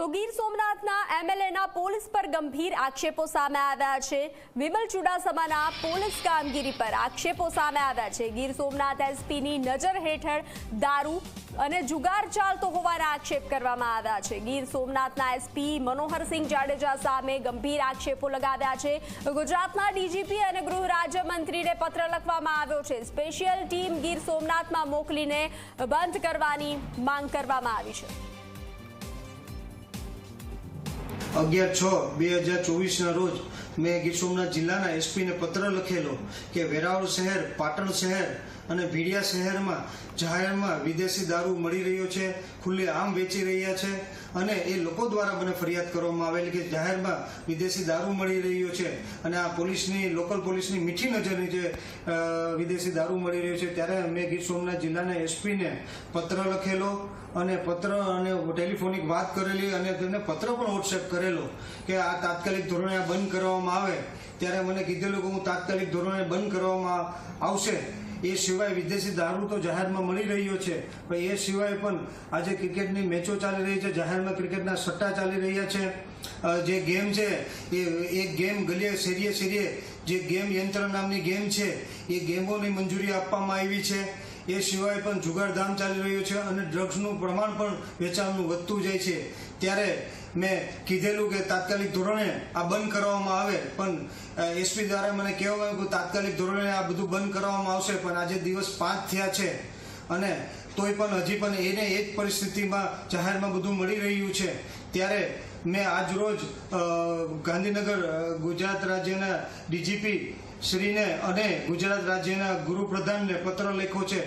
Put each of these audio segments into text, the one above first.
તો ગીર સોમનાથના એમએલએના પોલીસ પર ગંભીર આક્ષેપો સામે આવ્યા છે. વિમલ ચુડાસમાના પોલીસ કામગીરી પર આક્ષેપો સામે આવ્યા છે. ગીર સોમનાથ એસપીની નજર હેઠળ દારૂ અને જુગાર ચાલતો હોવાના આક્ષેપ કરવામાં આવ્યા છે. ગીર સોમનાથના એસપી મનોહરસિંહ જાડેજા સામે ગંભીર આક્ષેપો લગાવ્યા છે. ગુજરાતના ડીજીપી અને ગૃહ રાજ્યમંત્રીને પત્ર લખવામાં આવ્યો છે. સ્પેશિયલ ટીમ ગીર સોમનાથમાં મોકલીને બંધ કરવાની માંગ કરવામાં આવી છે. અગિયાર છ, બે હજાર ચોવીસના રોજ મેં ગીર સોમનાથ જિલ્લાના એસપીને પત્ર લખેલો કે વેરાવળ શહેર, પાટણ શહેર અને ભીડિયા શહેરમાં જાહેરમાં વિદેશી દારૂ મળી રહ્યો છે, ખુલ્લે આમ વેચી રહ્યા છે અને એ લોકો દ્વારા મને ફરિયાદ કરવામાં આવેલી કે જાહેરમાં વિદેશી દારૂ મળી રહ્યો છે અને આ પોલીસની, લોકલ પોલીસની મીઠી નજરની જે વિદેશી દારૂ મળી રહ્યો છે, ત્યારે મેં ગીર સોમનાથ જિલ્લાના એસપીને પત્ર લખેલો અને પત્ર અને ટેલિફોનિક વાત કરેલી અને તેમને પત્ર પણ વોટ્સએપ કરેલો. કે આ તાત્કાલિક ધોરણે આ બંધ કરવામાં આવે, ત્યારે મને કીધેલું કે હું તાત્કાલિક ધોરણે બંધ કરવામાં આવશે. એ સિવાય વિદેશી દારૂ તો જાહેરમાં મળી રહ્યો છે, પણ એ સિવાય પણ આજે ક્રિકેટની મેચો ચાલી રહી છે, જાહેરમાં ક્રિકેટના સટ્ટા ચાલી રહ્યા છે. જે ગેમ છે, એ એક ગેમ ગલીએ શેરીએ શેરીએ જે ગેમ યંત્ર નામની ગેમ છે, એ ગેમોની મંજૂરી આપવામાં આવી છે. એ સિવાય પણ જુગારધામ ચાલી રહ્યું છે અને ડ્રગ્સનું પ્રમાણ પણ વેચાણનું વધતું જાય છે. ત્યારે મેં કીધેલું કે તાત્કાલિક ધોરણે આ બંધ કરવામાં આવે, પણ એસપી દ્વારા મને કહેવામાં કે તાત્કાલિક ધોરણે આ બધું બંધ કરવામાં આવશે, પણ આજે દિવસ પાંચ થયા છે અને તોય પણ હજી પણ એને એ જ પરિસ્થિતિમાં જાહેરમાં બધું મળી રહ્યું છે. ત્યારે મેં આજ રોજ ગાંધીનગર ગુજરાત રાજ્યના ડીજીપી શ્રીને અને ગુજરાત રાજ્યના ગૃહપ્રધાનને પત્ર લખ્યો છે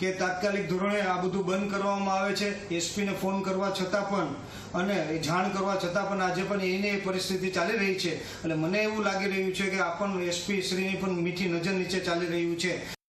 કે તાત્કાલિક ધોરણે આ બધું બંધ કરવામાં આવે છે. એસપીને ફોન કરવા છતાં પણ અને જાણ કરવા છતાં પણ આજે પણ એને એ પરિસ્થિતિ ચાલી રહી છે. એટલે મને એવું લાગી રહ્યું છે કે આ પણ એસપી શ્રીની પણ મીઠી નજર નીચે ચાલી રહ્યું છે.